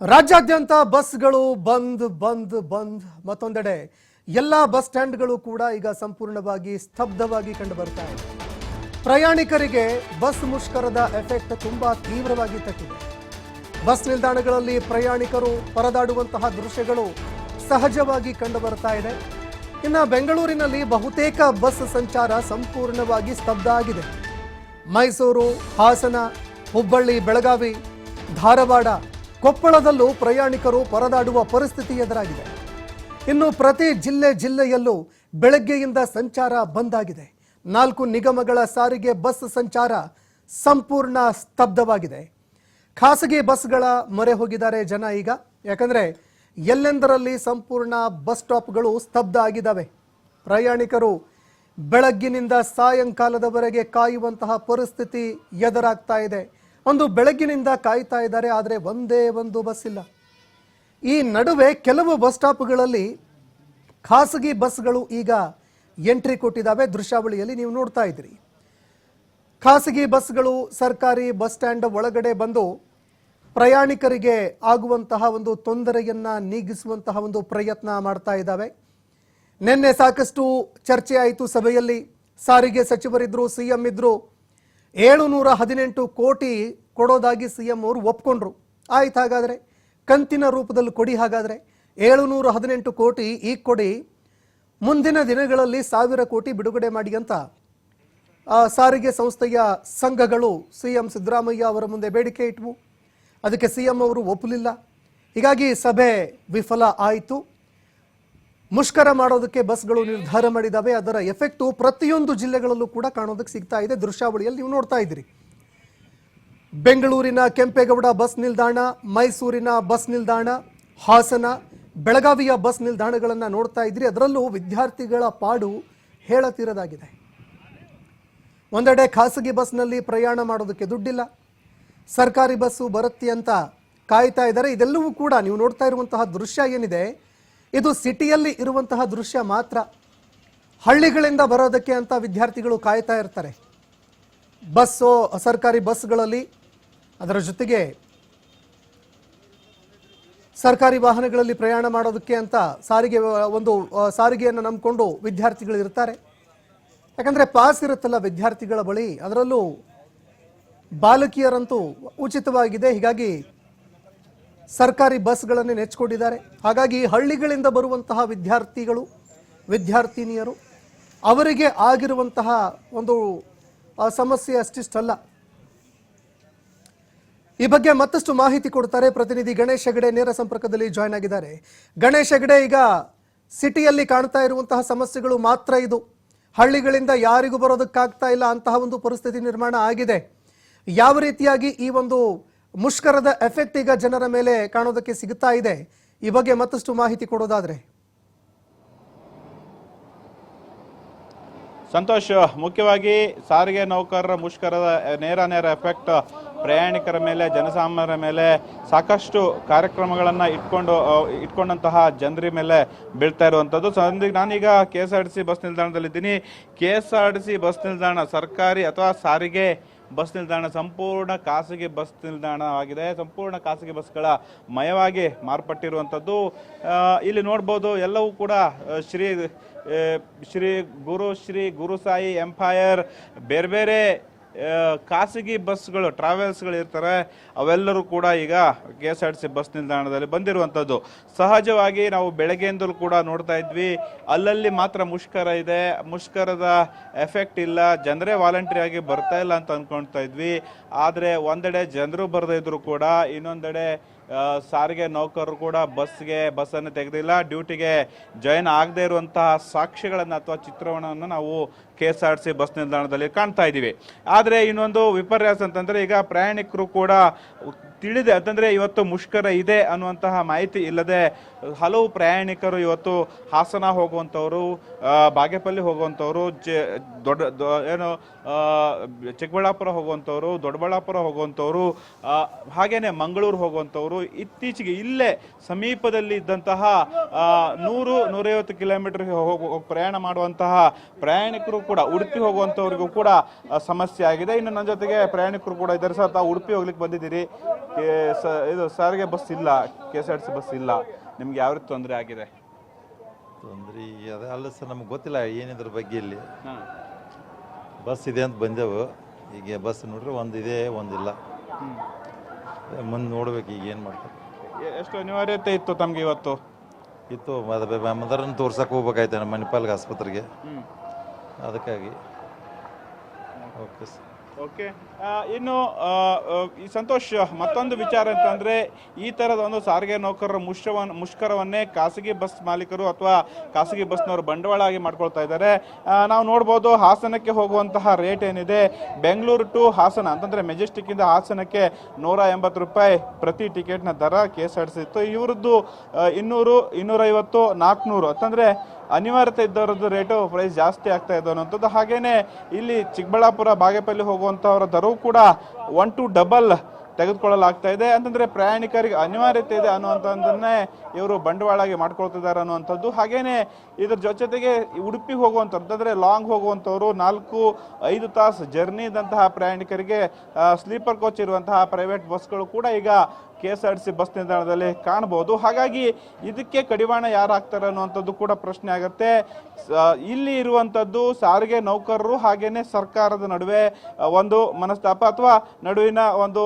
ರಾಜ್ಯಾದ್ಯಂತ ಬಸ್ಗಳು ಬಂದ್ ಬಂದ್ ಬಂದ್ ಮತ್ತೊಂದೆಡೆ ಎಲ್ಲ ಬಸ್ ಸ್ಟ್ಯಾಂಡ್ಗಳು ಕೂಡ ಈಗ ಸಂಪೂರ್ಣವಾಗಿ ಸ್ತಬ್ಧವಾಗಿ ಕಂಡು ಬರ್ತಾ ಇದೆ. ಪ್ರಯಾಣಿಕರಿಗೆ ಬಸ್ ಮುಷ್ಕರದ ಎಫೆಕ್ಟ್ ತುಂಬಾ ತೀವ್ರವಾಗಿ ತಟ್ಟಿದೆ. ಬಸ್ ನಿಲ್ದಾಣಗಳಲ್ಲಿ ಪ್ರಯಾಣಿಕರು ಪರದಾಡುವಂತಹ ದೃಶ್ಯಗಳು ಸಹಜವಾಗಿ ಕಂಡು ಬರ್ತಾ ಇದೆ. ಇನ್ನು ಬೆಂಗಳೂರಿನಲ್ಲಿ ಬಹುತೇಕ ಬಸ್ ಸಂಚಾರ ಸಂಪೂರ್ಣವಾಗಿ ಸ್ತಬ್ಧ ಆಗಿದೆ. ಮೈಸೂರು, ಹಾಸನ, ಹುಬ್ಬಳ್ಳಿ, ಬೆಳಗಾವಿ, ಧಾರವಾಡ ಕೊಪ್ಪಳದಲ್ಲೂ ಪ್ರಯಾಣಿಕರು ಪರದಾಡುವ ಪರಿಸ್ಥಿತಿ ಎದುರಾಗಿದೆ. ಇನ್ನು ಪ್ರತಿ ಜಿಲ್ಲೆ ಜಿಲ್ಲೆಯಲ್ಲೂ ಬೆಳಗ್ಗೆಯಿಂದ ಸಂಚಾರ ಬಂದ್ ಆಗಿದೆ. ನಾಲ್ಕು ನಿಗಮಗಳ ಸಾರಿಗೆ ಬಸ್ ಸಂಚಾರ ಸಂಪೂರ್ಣ ಸ್ತಬ್ಧವಾಗಿದೆ. ಖಾಸಗಿ ಬಸ್ಗಳ ಮೊರೆ ಹೋಗಿದ್ದಾರೆ ಜನ ಈಗ. ಯಾಕಂದ್ರೆ ಎಲ್ಲೆಂದರಲ್ಲಿ ಸಂಪೂರ್ಣ ಬಸ್ ಸ್ಟಾಪ್ಗಳು ಸ್ತಬ್ಧ ಆಗಿದ್ದಾವೆ. ಪ್ರಯಾಣಿಕರು ಬೆಳಗ್ಗಿನಿಂದ ಸಾಯಂಕಾಲದವರೆಗೆ ಕಾಯುವಂತಹ ಪರಿಸ್ಥಿತಿ ಎದುರಾಗ್ತಾ ಇದೆ. ಒಂದು ಬೆಳಗ್ಗಿನಿಂದ ಕಾಯ್ತಾ ಇದ್ದಾರೆ, ಆದರೆ ಒಂದೇ ಒಂದು ಬಸ್ ಇಲ್ಲ. ಈ ನಡುವೆ ಕೆಲವು ಬಸ್ ಸ್ಟಾಪ್ಗಳಲ್ಲಿ ಖಾಸಗಿ ಬಸ್ಗಳು ಈಗ ಎಂಟ್ರಿ ಕೊಟ್ಟಿದ್ದಾವೆ. ದೃಶ್ಯಾವಳಿಯಲ್ಲಿ ನೀವು ನೋಡ್ತಾ ಇದ್ದೀರಿ. ಖಾಸಗಿ ಬಸ್ಗಳು ಸರ್ಕಾರಿ ಬಸ್ ಸ್ಟ್ಯಾಂಡ್ ಒಳಗಡೆ ಬಂದು ಪ್ರಯಾಣಿಕರಿಗೆ ಆಗುವಂತಹ ಒಂದು ತೊಂದರೆಯನ್ನ ನೀಗಿಸುವಂತಹ ಒಂದು ಪ್ರಯತ್ನ ಮಾಡ್ತಾ ಇದ್ದಾವೆ. ನಿನ್ನೆ ಸಾಕಷ್ಟು ಚರ್ಚೆ ಆಯಿತು ಸಭೆಯಲ್ಲಿ. ಸಾರಿಗೆ ಸಚಿವರಿದ್ರು, ಸಿಎಂ ಇದ್ರು ಏಳು ನೂರ ಹದಿನೆಂಟು ಕೋಟಿ ಕೊಡೋದಾಗಿ ಸಿ ಎಂ ಅವರು ಒಪ್ಕೊಂಡ್ರು. ಆಯ್ತು ಹಾಗಾದರೆ? ಕಂತಿನ ರೂಪದಲ್ಲಿ ಕೊಡಿ ಹಾಗಾದರೆ. ಏಳು ನೂರ ಹದಿನೆಂಟು ಕೋಟಿ ಈಗ ಕೊಡಿ. ಮುಂದಿನ ದಿನಗಳಲ್ಲಿ ಸಾವಿರ ಕೋಟಿ ಬಿಡುಗಡೆ ಮಾಡಿ ಅಂತ ಸಾರಿಗೆ ಸಂಸ್ಥೆಯ ಸಂಘಗಳು ಸಿ ಎಂ ಸಿದ್ದರಾಮಯ್ಯ ಅವರ ಮುಂದೆ ಬೇಡಿಕೆ ಇಟ್ವು. ಅದಕ್ಕೆ ಸಿಎಂ ಅವರು ಒಪ್ಪಲಿಲ್ಲ. ಹೀಗಾಗಿ ಸಭೆ ವಿಫಲ ಆಯಿತು. ಮುಷ್ಕರ ಮಾಡೋದಕ್ಕೆ ಬಸ್ಗಳು ನಿರ್ಧಾರ ಮಾಡಿದಾವೆ. ಅದರ ಎಫೆಕ್ಟು ಪ್ರತಿಯೊಂದು ಜಿಲ್ಲೆಗಳಲ್ಲೂ ಕೂಡ ಕಾಣೋದಕ್ಕೆ ಸಿಗ್ತಾ ಇದೆ. ದೃಶ್ಯಾವಳಿಯಲ್ಲಿ ನೀವು ನೋಡ್ತಾ ಇದ್ದೀರಿ. ಬೆಂಗಳೂರಿನ ಕೆಂಪೇಗೌಡ ಬಸ್ ನಿಲ್ದಾಣ, ಮೈಸೂರಿನ ಬಸ್ ನಿಲ್ದಾಣ, ಹಾಸನ, ಬೆಳಗಾವಿಯ ಬಸ್ ನಿಲ್ದಾಣಗಳನ್ನು ನೋಡ್ತಾ ಇದ್ರಿ ಅದರಲ್ಲೂ ವಿದ್ಯಾರ್ಥಿಗಳ ಪಾಡು ಹೇಳತೀರದಾಗಿದೆ. ಒಂದೆಡೆ ಖಾಸಗಿ ಬಸ್ನಲ್ಲಿ ಪ್ರಯಾಣ ಮಾಡೋದಕ್ಕೆ ದುಡ್ಡಿಲ್ಲ. ಸರ್ಕಾರಿ ಬಸ್ಸು ಬರುತ್ತೆ ಅಂತ ಕಾಯ್ತಾ ಇದ್ದಾರೆ. ಇದೆಲ್ಲವೂ ಕೂಡ ನೀವು ನೋಡ್ತಾ ಇರುವಂತಹ ದೃಶ್ಯ ಏನಿದೆ? ಇದು ಸಿಟಿಯಲ್ಲಿ ಇರುವಂತಹ ದೃಶ್ಯ ಮಾತ್ರ. ಹಳ್ಳಿಗಳಿಂದ ಬರೋದಕ್ಕೆ ಅಂತ ವಿದ್ಯಾರ್ಥಿಗಳು ಕಾಯ್ತಾ ಇರ್ತಾರೆ. ಬಸ್ಸು, ಸರ್ಕಾರಿ ಬಸ್ಗಳಲ್ಲಿ ಅದರ ಜೊತೆಗೆ ಸರ್ಕಾರಿ ವಾಹನಗಳಲ್ಲಿ ಪ್ರಯಾಣ ಮಾಡೋದಕ್ಕೆ ಅಂತ ಸಾರಿಗೆ ಒಂದು ಸಾರಿಗೆಯನ್ನು ನಂಬಿಕೊಂಡು ವಿದ್ಯಾರ್ಥಿಗಳು ಇರ್ತಾರೆ. ಯಾಕಂದ್ರೆ ಪಾಸ್ ಇರುತ್ತಲ್ಲ ವಿದ್ಯಾರ್ಥಿಗಳ ಬಳಿ, ಅದರಲ್ಲೂ ಬಾಲಕಿಯರಂತೂ ಉಚಿತವಾಗಿದೆ. ಹೀಗಾಗಿ ಸರ್ಕಾರಿ ಬಸ್ಗಳನ್ನು ನೆಚ್ಚಿಕೊಂಡಿದ್ದಾರೆ. ಹಾಗಾಗಿ ಹಳ್ಳಿಗಳಿಂದ ಬರುವಂತಹ ವಿದ್ಯಾರ್ಥಿಗಳು, ವಿದ್ಯಾರ್ಥಿನಿಯರು, ಅವರಿಗೆ ಆಗಿರುವಂತಹ ಒಂದು ಸಮಸ್ಯೆ ಅಷ್ಟಿಷ್ಟಲ್ಲ. ಈ ಬಗ್ಗೆ ಮತ್ತಷ್ಟು ಮಾಹಿತಿ ಕೊಡ್ತಾರೆ ಪ್ರತಿನಿಧಿ ಗಣೇಶ್ ಹೆಗಡೆ ನೇರ ಸಂಪರ್ಕದಲ್ಲಿ ಜಾಯ್ನ್ ಆಗಿದ್ದಾರೆ. ಗಣೇಶ್ ಹೆಗಡೆ, ಈಗ ಸಿಟಿಯಲ್ಲಿ ಕಾಣ್ತಾ ಇರುವಂತಹ ಸಮಸ್ಯೆಗಳು ಮಾತ್ರ ಇದು. ಹಳ್ಳಿಗಳಿಂದ ಯಾರಿಗೂ ಬರೋದಕ್ಕಾಗ್ತಾ ಇಲ್ಲ ಅಂತಹ ಒಂದು ಪರಿಸ್ಥಿತಿ ನಿರ್ಮಾಣ ಆಗಿದೆ. ಯಾವ ರೀತಿಯಾಗಿ ಈ ಒಂದು ಮುಷ್ಕರದ ಎಫೆಕ್ಟ್ ಈಗ ಜನರ ಮೇಲೆ ಕಾಣೋದಕ್ಕೆ ಸಿಗುತ್ತಾ ಇದೆ. ಈ ಬಗ್ಗೆ ಮತ್ತಷ್ಟು ಮಾಹಿತಿ ಕೊಡೋದಾದ್ರೆ. ಸಂತೋಷ್, ಮುಖ್ಯವಾಗಿ ಸಾರಿಗೆ ನೌಕರರ ಮುಷ್ಕರದ ನೇರ ನೇರ ಎಫೆಕ್ಟ್ ಪ್ರಯಾಣಿಕರ ಮೇಲೆ, ಜನಸಾಮಾನ್ಯರ ಮೇಲೆ ಸಾಕಷ್ಟು ಕಾರ್ಯಕ್ರಮಗಳನ್ನು ಇಟ್ಕೊಂಡು ಇಟ್ಕೊಂಡಂತಹ ಜನರ ಮೇಲೆ ಬೀಳ್ತಾ ಇರುವಂಥದ್ದು ಸಂದಿಗೆ ನಾನೀಗ K S R T C bus ನಿಲ್ದಾಣದಲ್ಲಿದ್ದೀನಿ. K S R T C bus ನಿಲ್ದಾಣ ಸರ್ಕಾರಿ ಅಥವಾ ಸಾರಿಗೆ ಬಸ್ ನಿಲ್ದಾಣ ಸಂಪೂರ್ಣ ಖಾಸಗಿ ಬಸ್ ನಿಲ್ದಾಣವಾಗಿದೆ ಸಂಪೂರ್ಣ ಖಾಸಗಿ ಬಸ್ಗಳ ಮಯವಾಗಿ ಮಾರ್ಪಟ್ಟಿರುವಂಥದ್ದು. ಇಲ್ಲಿ ನೋಡ್ಬೋದು ಎಲ್ಲವೂ ಕೂಡ ಶ್ರೀ ಶ್ರೀ ಗುರು, ಶ್ರೀ ಗುರುಸಾಯಿ ಎಂಪೈರ್, ಬೇರೆ ಬೇರೆ ಖಾಸಗಿ ಬಸ್ಗಳು ಟ್ರಾವೆಲ್ಸ್ಗಳು ಇರ್ತಾರೆ. ಅವೆಲ್ಲರೂ ಕೂಡ ಈಗ K S R T C bus ನಿಲ್ದಾಣದಲ್ಲಿ ಬಂದಿರುವಂಥದ್ದು. ಸಹಜವಾಗಿ ನಾವು ಬೆಳಗ್ಗೆಯಿಂದಲೂ ಕೂಡ ನೋಡ್ತಾ ಇದ್ವಿ. ಅಲ್ಲಲ್ಲಿ ಮಾತ್ರ ಮುಷ್ಕರ ಇದೆ. ಮುಷ್ಕರದ ಎಫೆಕ್ಟ್ ಇಲ್ಲ. ಜನರೇ ವಾಲಂಟ್ರಿ ಬರ್ತಾ ಇಲ್ಲ ಅಂತ ಅಂದ್ಕೊಳ್ತಾ ಇದ್ವಿ. ಆದರೆ ಒಂದೆಡೆ ಜನರು ಬರದೇ ಕೂಡ, ಇನ್ನೊಂದೆಡೆ ಸಾರಿಗೆ ನೌಕರರು ಕೂಡ ಬಸ್ಗೆ, ಬಸ್ಸನ್ನು ತೆಗೆದಿಲ್ಲ. ಡ್ಯೂಟಿಗೆ ಜಾಯಿನ್ ಆಗದೇ ಇರುವಂತಹ ಸಾಕ್ಷ್ಯಗಳನ್ನು ಅಥವಾ ಚಿತ್ರಣವನ್ನು ನಾವು K S R C bus ನಿಲ್ದಾಣದಲ್ಲಿ ಕಾಣ್ತಾ ಇದ್ದೀವಿ. ಆದರೆ ಇನ್ನೊಂದು ವಿಪರ್ಯಾಸ ಅಂತಂದರೆ ಈಗ ಪ್ರಯಾಣಿಕರು ಕೂಡ ತಿಳಿದೆ. ಅಂತಂದರೆ ಇವತ್ತು ಮುಷ್ಕರ ಇದೆ ಅನ್ನುವಂತಹ ಮಾಹಿತಿ ಇಲ್ಲದೆ ಹಲವು ಪ್ರಯಾಣಿಕರು ಇವತ್ತು ಹಾಸನ ಹೋಗುವಂಥವರು ಬಾಗೇಪಲ್ಲಿ ಹೋಗುವಂಥವ್ರು ದೊಡ್ಡ ಏನು ಚಿಕ್ಕಬಳ್ಳಾಪುರ ಹೋಗುವಂಥವ್ರು, ದೊಡ್ಡಬಳ್ಳಾಪುರ ಹೋಗುವಂಥವ್ರು ಹಾಗೆಯೇ ಮಂಗಳೂರು ಹೋಗುವಂಥವ್ರು ಇತ್ತೀಚೆಗೆ ಇಲ್ಲೇ ಸಮೀಪದಲ್ಲಿ ಇದ್ದಂತಹ ನೂರು, ನೂರೈವತ್ತು ಕಿಲೋಮೀಟರ್ ಹೋಗು ಪ್ರಯಾಣ ಮಾಡುವಂತಹ ಪ್ರಯಾಣಿಕರು ಕೂಡ ಉಡುಪಿ ಹೋಗುವಂಥವ್ರಿಗೂ ಕೂಡ ಸಮಸ್ಯೆ ಆಗಿದೆ. ಇನ್ನು ನನ್ನ ಜೊತೆಗೆ ಪ್ರಯಾಣಿಕರು ಕೂಡ ಇದ್ದಾರೆ. ಸರ್ ತಾವು ಉಡುಪಿ ಹೋಗ್ಲಿಕ್ಕೆ ಬಂದಿದ್ದೀರಿ. ಇದು ಸಾರಿಗೆ ಬಸ್ ಇಲ್ಲ. K S R T C bus ಇಲ್ಲ. ನಿಮ್ಗೆ ಯಾವ ರೀತಿ ತೊಂದರೆ ಆಗಿದೆ? ತೊಂದರೆ ಅದೇ ಅಲ್ಲ ಸರ್ ನಮ್ಗೆ ಗೊತ್ತಿಲ್ಲ ಏನಿದ್ರ ಬಗ್ಗೆ ಇಲ್ಲಿ. ಬಸ್ ಇದೆ ಅಂತ ಬಂದೆವು. ಈಗ ಬಸ್ ನೋಡ್ರಿ ಒಂದಿದೆ ಒಂದಿಲ್ಲ ಮುಂದೆ ನೋಡ್ಬೇಕು ಈಗ ಏನು ಮಾಡ್ತಾರೆ. ಎಷ್ಟು ಅನಿವಾರ್ಯತೆ ಇತ್ತು ತಮ್ಗೆ ಇವತ್ತು? ಇತ್ತು ಮದರನ್ನು ತೋರ್ಸಕ್ಕೆ ಹೋಗ್ಬೇಕಾಯ್ತು ನಮ್ಮ ಮಣಿಪಾಲ್ಗೆ ಆಸ್ಪತ್ರೆಗೆ. ಅದಕ್ಕಾಗಿ. ಓಕೆ ಸರ್ ಓಕೆ ಇನ್ನು ಈ ಸಂತೋಷ್, ಮತ್ತೊಂದು ವಿಚಾರ ಅಂತಂದ್ರೆ, ಈ ತರದ ಒಂದು ಸಾರಿಗೆ ನೌಕರರ ಮುಷ್ಕರವನ್ನು ಮುಷ್ಕರವನ್ನೇ ಖಾಸಗಿ ಬಸ್ ಮಾಲೀಕರು ಅಥವಾ ಖಾಸಗಿ ಬಸ್ನವರು ಬಂಡವಾಳ ಆಗಿ ಮಾಡ್ಕೊಳ್ತಾ ಇದ್ದಾರೆ. ನಾವು ನೋಡ್ಬೋದು ಹಾಸನಕ್ಕೆ ಹೋಗುವಂತಹ ರೇಟ್ ಏನಿದೆ? ಬೆಂಗಳೂರು ಟು ಹಾಸನ, ಅಂತಂದ್ರೆ ಮೆಜೆಸ್ಟಿಕ್ ಇಂದ ಹಾಸನಕ್ಕೆ ನೂರ ಎಂಬತ್ತು ರೂಪಾಯಿ ಪ್ರತಿ ಟಿಕೆಟ್ನ ದರ K S R T C ಇತ್ತು ಇವ್ರದ್ದು ಇನ್ನೂರು, ಇನ್ನೂರೈವತ್ತು ನಾಲ್ಕುನೂರು ಅಂತಂದ್ರೆ ಅನಿವಾರ್ಯತೆ ಇದ್ದವರದ್ದು ರೇಟು ಪ್ರೈಸ್ ಜಾಸ್ತಿ ಆಗ್ತಾ ಇದೆ ಅನ್ನೋಂಥದ್ದು ಹಾಗೇನೆ ಇಲ್ಲಿ ಚಿಕ್ಕಬಳ್ಳಾಪುರ, ಬಾಗೇಪಲ್ಲಿ ಹೋಗುವಂಥವರ ದರವು ಕೂಡ ಒನ್ ಟು ಡಬಲ್ ತೆಗೆದುಕೊಳ್ಳಲಾಗ್ತಾ ಇದೆ. ಅಂತಂದ್ರೆ ಪ್ರಯಾಣಿಕರಿಗೆ ಅನಿವಾರ್ಯತೆ ಇದೆ ಅನ್ನುವಂಥದ್ದನ್ನೇ ಇವರು ಬಂಡವಾಳಾಗಿ ಮಾಡ್ಕೊಳ್ತಿದ್ದಾರೆ ಅನ್ನುವಂಥದ್ದು. ಹಾಗೇನೆ ಇದ್ರ ಜೊತೆಗೆ ಉಡುಪಿ ಹೋಗುವಂಥದ್ದು, ಅಂದರೆ ಲಾಂಗ್ ಹೋಗುವಂಥವ್ರು ನಾಲ್ಕು, ಐದು ತಾಸು ಜರ್ನಿ ಇದ್ದಂತಹ ಪ್ರಯಾಣಿಕರಿಗೆ ಸ್ಲೀಪರ್ ಕೋಚ್ ಇರುವಂತಹ ಪ್ರೈವೇಟ್ ಬಸ್ಗಳು ಕೂಡ ಈಗ K S R T bus ನಿಲ್ದಾಣದಲ್ಲಿ ಕಾಣಬಹುದು. ಹಾಗಾಗಿ ಇದಕ್ಕೆ ಕಡಿವಾಣ ಯಾರು ಹಾಕ್ತಾರೆ ಅನ್ನುವಂಥದ್ದು ಕೂಡ ಪ್ರಶ್ನೆ ಆಗುತ್ತೆ. ಇಲ್ಲಿ ಇರುವಂಥದ್ದು ಸಾರಿಗೆ ನೌಕರರು ಹಾಗೇನೆ ಸರ್ಕಾರದ ನಡುವೆ ಒಂದು ಮನಸ್ತಾಪ ಅಥವಾ ನಡುವಿನ ಒಂದು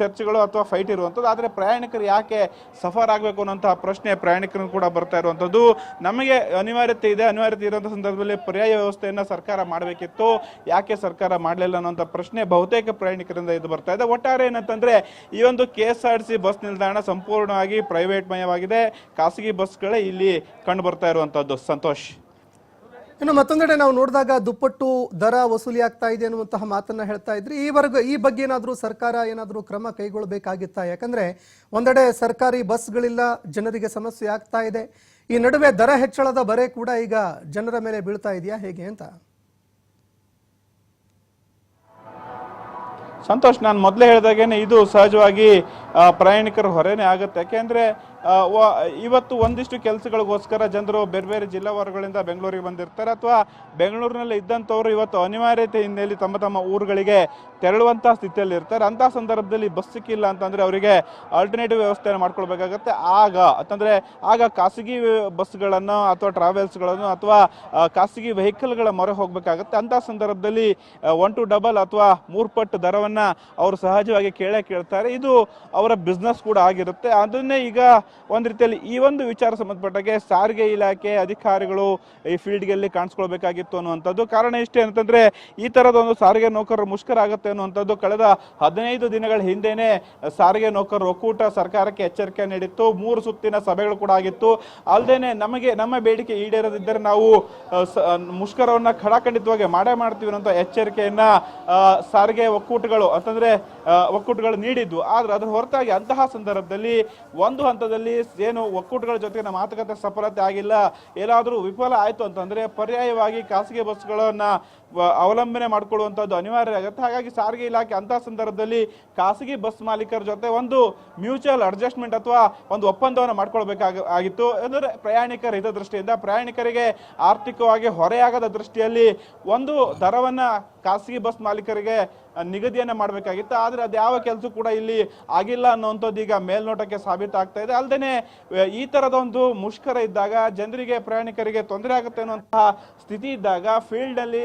ಚರ್ಚೆಗಳು ಅಥವಾ ಫೈಟ್ ಇರುವಂಥದ್ದು. ಆದರೆ ಪ್ರಯಾಣಿಕರು ಯಾಕೆ ಸಫರ್ ಆಗಬೇಕು ಅನ್ನೋಂತಹ ಪ್ರಶ್ನೆ ಪ್ರಯಾಣಿಕರು ಕೂಡ ಬರ್ತಾ ಇರುವಂಥದ್ದು. ನಮಗೆ ಅನಿವಾರ್ಯತೆ ಇದೆ. ಅನಿವಾರ್ಯತೆ ಇರುವಂಥ ಸಂದರ್ಭದಲ್ಲಿ ಪರ್ಯಾಯ ವ್ಯವಸ್ಥೆಯನ್ನು ಸರ್ಕಾರ ಮಾಡಬೇಕಿತ್ತು. ಯಾಕೆ ಸರ್ಕಾರ ಮಾಡಲಿಲ್ಲ ಅನ್ನೋಂಥ ಪ್ರಶ್ನೆ ಬಹುತೇಕ ಪ್ರಯಾಣಿಕರಿಂದ ಇದು ಬರ್ತಾ ಇದೆ. ಒಟ್ಟಾರೆ ಏನಂತಂದರೆ, ಈ ಒಂದು K S R C bus ನಿಲ್ದಾಣ ಸಂಪೂರ್ಣವಾಗಿ ಪ್ರೈವೇಟ್ ಮಯವಾಗಿದೆ ಖಾಸಗಿ ಬಸ್ಗಳೇ ಇಲ್ಲಿ ಕಂಡು ಬರ್ತಾ ಇರುವಂತದ್ದು ಸಂತೋಷ್. ಇನ್ನು ಮತ್ತೊಂದೆಡೆ ನಾವು ನೋಡಿದಾಗ ದುಪ್ಪಟ್ಟು ದರ ವಸೂಲಿ ಆಗ್ತಾ ಇದೆ ಅನ್ನುವಂತಹ ಮಾತನ್ನ ಹೇಳ್ತಾ ಇದ್ರಿ. ಈವರೆಗೂ ಈ ಬಗ್ಗೆ ಏನಾದರೂ ಸರ್ಕಾರ ಏನಾದರೂ ಕ್ರಮ ಕೈಗೊಳ್ಳಬೇಕಾಗಿತ್ತಾ ಯಾಕಂದ್ರೆ ಒಂದೆಡೆ ಸರ್ಕಾರಿ ಬಸ್ಗಳಿಲ್ಲ, ಜನರಿಗೆ ಸಮಸ್ಯೆ ಆಗ್ತಾ ಇದೆ. ಈ ನಡುವೆ ದರ ಹೆಚ್ಚಳದ ಬರೆ ಕೂಡ ಈಗ ಜನರ ಮೇಲೆ ಬೀಳ್ತಾ ಇದೆಯಾ? ಹೇಗೆ ಅಂತ? ಸಂತೋಷ್ ನಾನು ಮೊದಲೇ ಹೇಳಿದಾಗೇನೆ ಇದು ಸಹಜವಾಗಿ ಪ್ರಯಾಣಿಕರ ಹೊರೆನೇ ಆಗುತ್ತೆ. ಯಾಕೆಂದ್ರೆ ಇವತ್ತು ಒಂದಿಷ್ಟು ಕೆಲಸಗಳಿಗೋಸ್ಕರ ಜನರು ಬೇರೆ ಬೇರೆ ಜಿಲ್ಲಾ ಬೆಂಗಳೂರಿಗೆ ಬಂದಿರ್ತಾರೆ. ಅಥವಾ ಬೆಂಗಳೂರಿನಲ್ಲಿ ಇದ್ದಂಥವ್ರು ಇವತ್ತು ಅನಿವಾರ್ಯತೆ ಹಿನ್ನೆಲೆಯಲ್ಲಿ ತಮ್ಮ ತಮ್ಮ ಊರುಗಳಿಗೆ ತೆರಳುವಂಥ ಸ್ಥಿತಿಯಲ್ಲಿ ಇರ್ತಾರೆ. ಅಂಥ ಸಂದರ್ಭದಲ್ಲಿ ಬಸ್ ಸಿಕ್ಕಿಲ್ಲ ಅಂತಂದರೆ ಅವರಿಗೆ ಆಲ್ಟರ್ನೇಟಿವ್ ವ್ಯವಸ್ಥೆಯನ್ನು ಮಾಡ್ಕೊಳ್ಬೇಕಾಗತ್ತೆ. ಆಗ, ಅಂತಂದರೆ ಆಗ ಖಾಸಗಿ ಬಸ್ಗಳನ್ನು ಅಥವಾ ಟ್ರಾವೆಲ್ಸ್ಗಳನ್ನು ಅಥವಾ ಖಾಸಗಿ ವೆಹಿಕಲ್ಗಳ ಮೊರೆ ಹೋಗಬೇಕಾಗತ್ತೆ. ಅಂಥ ಸಂದರ್ಭದಲ್ಲಿ ಒನ್ ಟು ಡಬಲ್ ಅಥವಾ ಮೂರು ಪಟ್ಟು ದರವನ್ನು ಅವರು ಸಹಜವಾಗಿ ಕೇಳೇ ಕೇಳ್ತಾರೆ. ಇದು ಅವರ ಬಿಸ್ನೆಸ್ ಕೂಡ ಆಗಿರುತ್ತೆ. ಅದನ್ನೇ ಈಗ ಒಂದು ರೀತಿಯಲ್ಲಿ ಈ ಒಂದು ವಿಚಾರ ಸಂಬಂಧಪಟ್ಟಾಗೆ ಸಾರಿಗೆ ಇಲಾಖೆ ಅಧಿಕಾರಿಗಳು ಈ ಫೀಲ್ಡ್ಗೆಲ್ಲಿ ಕಾಣಿಸ್ಕೊಳ್ಬೇಕಾಗಿತ್ತು ಅನ್ನುವಂಥದ್ದು. ಕಾರಣ ಇಷ್ಟೇ ಅಂತಂದ್ರೆ, ಈ ತರದ ಒಂದು ಸಾರಿಗೆ ನೌಕರರು ಮುಷ್ಕರ ಆಗುತ್ತೆ ಅನ್ನುವಂಥದ್ದು ಕಳೆದ ಹದಿನೈದು ದಿನಗಳ ಹಿಂದೆನೆ ಸಾರಿಗೆ ನೌಕರರ ಒಕ್ಕೂಟ ಸರ್ಕಾರಕ್ಕೆ ಎಚ್ಚರಿಕೆ ನೀಡಿತ್ತು. ಮೂರು ಸುತ್ತಿನ ಸಭೆಗಳು ಕೂಡ ಆಗಿತ್ತು. ಅಲ್ಲದೇನೆ ನಮಗೆ, ನಮ್ಮ ಬೇಡಿಕೆ ಈಡೇರದಿದ್ದರೆ ನಾವು ಮುಷ್ಕರವನ್ನು ಖಡಾಖಂಡಿತವಾಗಿ ಮಾಡೇ ಮಾಡ್ತೀವಿ ಅನ್ನೋ ಎಚ್ಚರಿಕೆಯನ್ನ ಸಾರಿಗೆ ಒಕ್ಕೂಟಗಳು, ಅಂತಂದ್ರೆ ಒಕ್ಕೂಟಗಳು ನೀಡಿದ್ವು ಆದ್ರೆ ಅದರ ಹೊರತಾಗಿ ಅಂತಹ ಸಂದರ್ಭದಲ್ಲಿ ಒಂದು ಹಂತದಲ್ಲಿ ಏನು ಒಕ್ಕೂಟಗಳ ನಮ್ಮ ಮಾತುಕತೆ ಸಫಲತೆ ಆಗಿಲ್ಲ. ಏನಾದರೂ ವಿಫಲ ಆಯಿತು ಅಂತಂದರೆ ಪರ್ಯಾಯವಾಗಿ ಖಾಸಗಿ ಬಸ್ಗಳನ್ನು ಅವಲಂಬನೆ ಮಾಡಿಕೊಳ್ಳುವಂಥದ್ದು ಅನಿವಾರ್ಯ ಆಗುತ್ತೆ. ಹಾಗಾಗಿ ಸಾರಿಗೆ ಇಲಾಖೆ ಅಂತಹ ಸಂದರ್ಭದಲ್ಲಿ ಖಾಸಗಿ ಬಸ್ ಮಾಲೀಕರ ಜೊತೆ ಒಂದು ಮ್ಯೂಚುವಲ್ ಅಡ್ಜಸ್ಟ್ಮೆಂಟ್ ಅಥವಾ ಒಂದು ಒಪ್ಪಂದವನ್ನು ಮಾಡ್ಕೊಳ್ಬೇಕಾಗ ಆಗಿತ್ತು. ಅಂದರೆ ಪ್ರಯಾಣಿಕರ ಹಿತದೃಷ್ಟಿಯಿಂದ ಪ್ರಯಾಣಿಕರಿಗೆ ಆರ್ಥಿಕವಾಗಿ ಹೊರೆಯಾಗದ ದೃಷ್ಟಿಯಲ್ಲಿ ಒಂದು ದರವನ್ನು ಖಾಸಗಿ ಬಸ್ ಮಾಲೀಕರಿಗೆ ನಿಗದಿಯನ್ನ ಮಾಡಬೇಕಾಗಿತ್ತು. ಆದರೆ ಅದು ಯಾವ ಕೆಲಸ ಕೂಡ ಇಲ್ಲಿ ಆಗಿಲ್ಲ ಅನ್ನುವಂಥದ್ದು ಈಗ ಮೇಲ್ನೋಟಕ್ಕೆ ಸಾಬೀತಾಗ್ತಾ ಇದೆ. ಅಲ್ಲದೆ ಈ ಥರದ ಮುಷ್ಕರ ಇದ್ದಾಗ, ಜನರಿಗೆ, ಪ್ರಯಾಣಿಕರಿಗೆ ತೊಂದರೆ ಆಗುತ್ತೆ ಅನ್ನುವಂತಹ ಸ್ಥಿತಿ ಇದ್ದಾಗ ಫೀಲ್ಡ್ ಅಲ್ಲಿ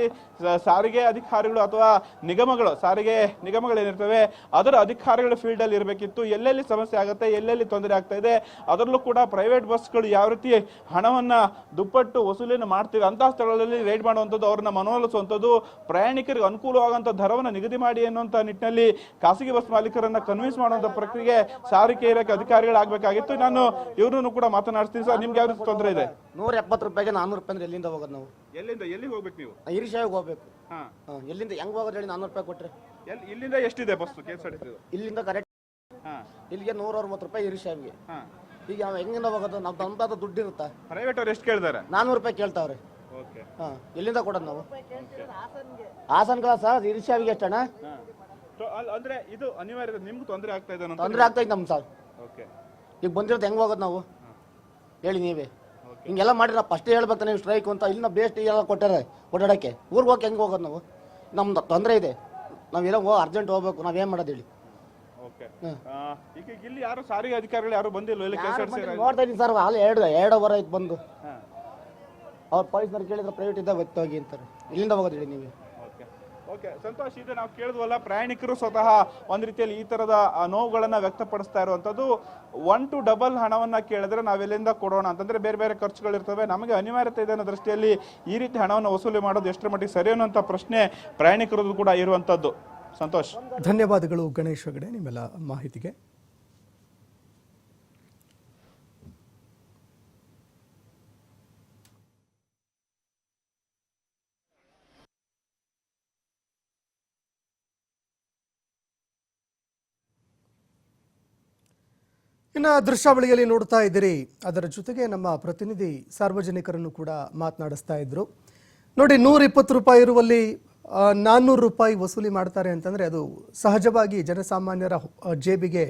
ಸಾರಿಗೆ ಅಧಿಕಾರಿಗಳು ಅಥವಾ ನಿಗಮಗಳು, ಸಾರಿಗೆ ನಿಗಮಗಳೇನಿರ್ತವೆ, ಅದರ ಅಧಿಕಾರಿಗಳು ಫೀಲ್ಡ್ ಅಲ್ಲಿ ಇರಬೇಕಿತ್ತು. ಎಲ್ಲೆಲ್ಲಿ ಸಮಸ್ಯೆ ಆಗುತ್ತೆ, ಎಲ್ಲೆಲ್ಲಿ ತೊಂದರೆ ಆಗ್ತಾ ಇದೆ, ಅದರಲ್ಲೂ ಕೂಡ ಪ್ರೈವೇಟ್ ಬಸ್ಗಳು ಯಾವ ರೀತಿ ಹಣವನ್ನ ದುಪ್ಪಟ್ಟು ವಸೂಲಿಯನ್ನು ಮಾಡ್ತೀವಿ, ಅಂತಹ ಸ್ಥಳಗಳಲ್ಲಿ ರೈಡ್ ಮಾಡುವಂಥದ್ದು, ಅವ್ರನ್ನ ಮನವೊಲಿಸುವಂಥದ್ದು ಪ್ರಯಾಣಿಕರಿಗೆ ಅನುಕೂಲವಾಗುವಂಥ ದರವನ್ನು ನಿಗದಿ ಮಾಡಿ ಅನ್ನುವಂಥ ನಿಟ್ಟಿನಲ್ಲಿ ಖಾಸಗಿ ಬಸ್ ಮಾಲೀಕರನ್ನ ಕನ್ವಿನ್ಸ್ ಮಾಡುವಂಥ ಪ್ರಕ್ರಿಯೆ ಸಾರಿಗೆ ಇಲಾಖೆ ಅಧಿಕಾರಿಗಳಾಗಬೇಕಾಗಿತ್ತು. ನಾನು ಇವ್ರನ್ನು ಕೂಡ ಮಾತನಾಡ್ತೀನಿ ಸರ್. ನಿಮ್ಗೆ ಯಾವ ರೀತಿ ತೊಂದರೆ ಇದೆ? ನೂರ ಎಪ್ಪತ್ತು ರೂಪಾಯಿಗೆ ನಾನ್ನೂರು ರೂಪಾಯಿ ಅಂದ್ರೆ ಎಲ್ಲಿಂದ ಹೋಗೋದು ನಾವು? ಎಲ್ಲಿಂದ ಎಲ್ಲಿಗೆ ಹೋಗ್ಬೇಕು ನೀವು? ಇರಿಶಾವಿಗೆ ಹೋಗ್ಬೇಕು. ಹಾ. ಎಲ್ಲಿಂದ ಹೆಂಗ್ ಹೋಗೋದು ಹೇಳಿ ನಾನೂರು ರೂಪಾಯಿ ಕೊಟ್ರೆ. ಎಲ್ಲಿ ಇಲ್ಲಿಂದ ಎಷ್ಟಿದೆ bus K S R T ಇಲ್ಲಿಂದ ಕರೆಕ್ಟ್ ಇಲ್ಲಿಗೆ ನೂರ ಅರವತ್ತು ರೂಪಾಯಿ ಇರಿಶಾವಿಗೆ ಹಾ. ಈಗ ಹೆಂಗಿಂದ ಹೋಗೋದು? ನಾವು ತಂದಾದ ದುಡ್ಡು ಇರುತ್ತಾ ಪ್ರೈವೇಟ್ ಅವ್ರು ಎಷ್ಟು ಕೇಳ್ತಾರೆ? ನಾನ್ನೂರು ರೂಪಾಯಿ ಕೇಳ್ತಾವ್ರೆ. ಹಾ ಎಲ್ಲಿಂದ ಕೊಡೋದು ನಾವು? ಹಾಸನ್ ಕ್ಲಾಸ್ ಇರಿಶಾವಿಗೆ ಎಷ್ಟಣ್ಣ ಅಂದ್ರೆ ಇದು ಅನಿವಾರ್ಯ ನಿಮ್ಗೆ ತೊಂದರೆ ಆಗ್ತಾ ಇದೆ ತೊಂದರೆ ತೊಂದರೆ ಇದೆ ನಮ್ ಸರ್ ಓಕೆ ಈಗ ಬಂದಿರೋದು ಹೆಂಗ್ ಹೋಗೋದು ನಾವು? ಹೇಳಿ ನೀವೇ. ಹಿಂಗೆಲ್ಲ ಮಾಡಿರ ಫಸ್ಟ್ ಹೇಳ್ಬೇಕು ನೀವು ಸ್ಟ್ರೈಕ್ ಅಂತ. ಇಲ್ಲಿನ ಬೇಸ್ಟ್ ಎಲ್ಲ ಕೊಟ್ಟಾರೆ ಓಡಾಡೋಕ್ಕೆ ಊರಿಗೆ ಹೋಗಿ ಹೆಂಗೆ ಹೋಗೋದು ನಾವು? ನಮ್ದು ತೊಂದರೆ ಇದೆ. ನಾವು ಏನೋ ಹೋಗಿ ಅರ್ಜೆಂಟ್ ಹೋಗ್ಬೇಕು ನಾವೇನು ಮಾಡೋದು ಹೇಳಿ. ಓಕೆ ಈಗ ಇಲ್ಲಿ ಯಾರು ಸಾರಿಗೆ ಅಧಿಕಾರಿಗಳು ಯಾರು ಬಂದಿಲ್ಲ? ಯಾರು? ನೋಡ್ತಾ ಇದ್ದೀನಿ ಸರ್ ಅಲ್ಲಿ ಎರಡು ಎರಡು ಅವರ್ ಆಯ್ತು ಬಂದು. ಅವ್ರು ಪೊಲೀಸ್ನವ್ರು ಕೇಳಿದ್ರೆ ಪ್ರೈವೇಟ್ ಇದ್ದಾಗ ಹೋಗಿ ಅಂತಾರೆ. ಇಲ್ಲಿಂದ ಹೋಗೋದು ಹೇಳಿ ನೀವೇ. ಓಕೆ. ಓಕೆ ಸಂತೋಷ್ ಇದು ನಾವು ಕೇಳಿದ್ವಲ್ಲ ಪ್ರಯಾಣಿಕರು ಸ್ವತಃ ಒಂದು ರೀತಿಯಲ್ಲಿ ಈ ತರದ ಆ, ನೋವುಗಳನ್ನ ವ್ಯಕ್ತಪಡಿಸ್ತಾ ಇರುವಂತದ್ದು ಒನ್ ಟು ಡಬಲ್ ಹಣವನ್ನ ಕೇಳಿದ್ರೆ ನಾವೆಲ್ಲಿಂದ ಕೊಡೋಣ? ಅಂತಂದ್ರೆ ಬೇರೆ ಬೇರೆ ಖರ್ಚುಗಳಿರ್ತವೆ ನಮಗೆ ಅನಿವಾರ್ಯತೆ ಇದೆ ಅನ್ನೋ ದೃಷ್ಟಿಯಲ್ಲಿ ಈ ರೀತಿ ಹಣವನ್ನು ವಸೂಲಿ ಮಾಡೋದು ಎಷ್ಟರ ಮಟ್ಟಿಗೆ ಸರಿ ಅನ್ನುವಂಥ ಪ್ರಶ್ನೆ ಪ್ರಯಾಣಿಕರದ್ದು ಕೂಡ ಇರುವಂತದ್ದು ಸಂತೋಷ್. ಧನ್ಯವಾದಗಳು ಗಣೇಶ್ ಹೆಗಡೆ ನಿಮ್ಮೆಲ್ಲ ಮಾಹಿತಿಗೆ. ಇನ್ನು ದೃಶ್ಯಾವಳಿಯಲ್ಲಿ ನೋಡ್ತಾ ಇದ್ದೀರಿ. ಅದರ ಜೊತೆಗೆ ನಮ್ಮ ಪ್ರತಿನಿಧಿ ಸಾರ್ವಜನಿಕರನ್ನು ಕೂಡ ಮಾತನಾಡಿಸ್ತಾ ಇದ್ರು. ನೋಡಿ ನೂರ ಇಪ್ಪತ್ತು ರೂಪಾಯಿ ಇರುವಲ್ಲಿ ನಾನ್ನೂರು ರೂಪಾಯಿ ವಸೂಲಿ ಮಾಡ್ತಾರೆ ಅಂತಂದ್ರೆ ಅದು ಸಹಜವಾಗಿ ಜನಸಾಮಾನ್ಯರ ಜೇಬಿಗೆ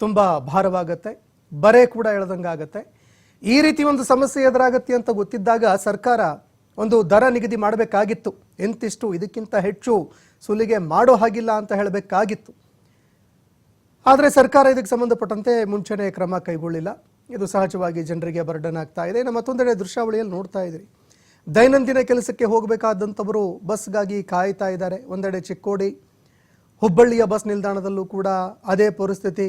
ತುಂಬ ಭಾರವಾಗತ್ತೆ. ಬರೆ ಕೂಡ ಎಳೆದಂಗಾಗತ್ತೆ. ಈ ರೀತಿ ಒಂದು ಸಮಸ್ಯೆ ಎದುರಾಗತ್ತೆ ಅಂತ ಗೊತ್ತಿದ್ದಾಗ ಸರ್ಕಾರ ಒಂದು ದರ ನಿಗದಿ ಮಾಡಬೇಕಾಗಿತ್ತು. ಎಂತಿಷ್ಟು ಇದಕ್ಕಿಂತ ಹೆಚ್ಚು ಸುಲಿಗೆ ಮಾಡೋ ಹಾಗಿಲ್ಲ ಅಂತ ಹೇಳಬೇಕಾಗಿತ್ತು. ಆದರೆ ಸರ್ಕಾರ ಇದಕ್ಕೆ ಸಂಬಂಧಪಟ್ಟಂತೆ ಮುಂಚೆನೇ ಕ್ರಮ ಕೈಗೊಳ್ಳಿಲ್ಲ. ಇದು ಸಹಜವಾಗಿ ಜನರಿಗೆ ಬರ್ಡನ್ ಆಗ್ತಾ ಇದೆ. ನಮ್ಮ ಮತ್ತೊಂದೆಡೆ ದೃಶ್ಯಾವಳಿಯಲ್ಲಿ ನೋಡ್ತಾ ಇದ್ರಿ. ದೈನಂದಿನ ಕೆಲಸಕ್ಕೆ ಹೋಗಬೇಕಾದಂಥವರು ಬಸ್ಗಾಗಿ ಕಾಯ್ತಾ ಇದ್ದಾರೆ. ಒಂದೆಡೆ ಚಿಕ್ಕೋಡಿ, ಹುಬ್ಬಳ್ಳಿಯ ಬಸ್ ನಿಲ್ದಾಣದಲ್ಲೂ ಕೂಡ ಅದೇ ಪರಿಸ್ಥಿತಿ.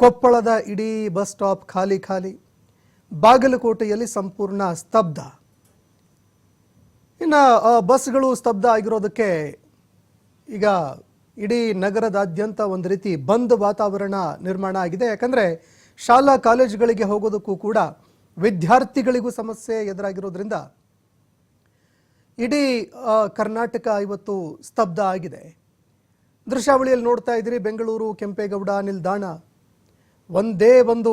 ಕೊಪ್ಪಳದ ಇಡೀ ಬಸ್ ಸ್ಟಾಪ್ ಖಾಲಿ ಖಾಲಿ. ಬಾಗಲಕೋಟೆಯಲ್ಲಿ ಸಂಪೂರ್ಣ ಸ್ತಬ್ಧ. ಇನ್ನು ಬಸ್ಗಳು ಸ್ತಬ್ಧ ಆಗಿರೋದಕ್ಕೆ ಈಗ ಇಡೀ ನಗರದಾದ್ಯಂತ ಒಂದು ರೀತಿ ಬಂದ್ ವಾತಾವರಣ ನಿರ್ಮಾಣ ಆಗಿದೆ. ಯಾಕಂದರೆ ಶಾಲಾ ಕಾಲೇಜುಗಳಿಗೆ ಹೋಗೋದಕ್ಕೂ ಕೂಡ ವಿದ್ಯಾರ್ಥಿಗಳಿಗೂ ಸಮಸ್ಯೆ ಎದುರಾಗಿರೋದ್ರಿಂದ ಇಡೀ ಕರ್ನಾಟಕ ಇವತ್ತು ಸ್ತಬ್ಧ ಆಗಿದೆ. ದೃಶ್ಯಾವಳಿಯಲ್ಲಿ ನೋಡ್ತಾ ಇದ್ದೀರಿ, ಬೆಂಗಳೂರು, ಕೆಂಪೇಗೌಡ, ನಿಲ್ದಾಣ. ಒಂದೇ ಒಂದು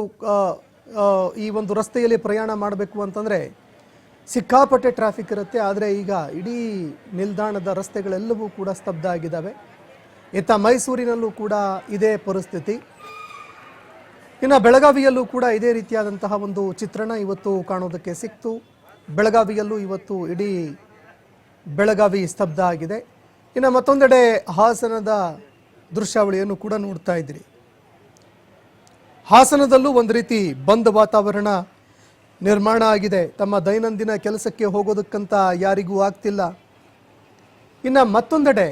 ಈ ಒಂದು ರಸ್ತೆಯಲ್ಲಿ ಪ್ರಯಾಣ ಮಾಡಬೇಕು ಅಂತಂದರೆ ಸಿಕ್ಕಾಪಟ್ಟೆ ಟ್ರಾಫಿಕ್ ಇರುತ್ತೆ. ಆದರೆ ಈಗ ಇಡೀ ನಿಲ್ದಾಣದ ರಸ್ತೆಗಳೆಲ್ಲವೂ ಕೂಡ ಸ್ತಬ್ಧ ಆಗಿದ್ದಾವೆ. ಇತ್ತ ಮೈಸೂರಿನಲ್ಲೂ ಕೂಡ ಇದೇ ಪರಿಸ್ಥಿತಿ. ಇನ್ನು ಬೆಳಗಾವಿಯಲ್ಲೂ ಕೂಡ ಇದೇ ರೀತಿಯಾದಂತಹ ಒಂದು ಚಿತ್ರಣ ಇವತ್ತು ಕಾಣೋದಕ್ಕೆ ಸಿಕ್ತು. ಬೆಳಗಾವಿಯಲ್ಲೂ ಇವತ್ತು ಇಡೀ ಬೆಳಗಾವಿ ಸ್ತಬ್ಧ ಆಗಿದೆ. ಇನ್ನು ಮತ್ತೊಂದೆಡೆ ಹಾಸನದ ದೃಶ್ಯಾವಳಿಯನ್ನು ಕೂಡ ನೋಡ್ತಾ ಇದ್ದೀರಿ. ಹಾಸನದಲ್ಲೂ ಒಂದು ರೀತಿ ಬಂದ್ ವಾತಾವರಣ ನಿರ್ಮಾಣ ಆಗಿದೆ. ತಮ್ಮ ದೈನಂದಿನ ಕೆಲಸಕ್ಕೆ ಹೋಗೋದಕ್ಕಂತ ಯಾರಿಗೂ ಆಗ್ತಿಲ್ಲ. ಇನ್ನು ಮತ್ತೊಂದೆಡೆ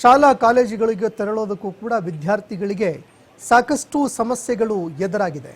ಶಾಲಾ ಕಾಲೇಜುಗಳಿಗೆ ತೆರಳೋದಕ್ಕೂ ಕೂಡ ವಿದ್ಯಾರ್ಥಿಗಳಿಗೆ ಸಾಕಷ್ಟು ಸಮಸ್ಯೆಗಳು ಎದುರಾಗಿದೆ.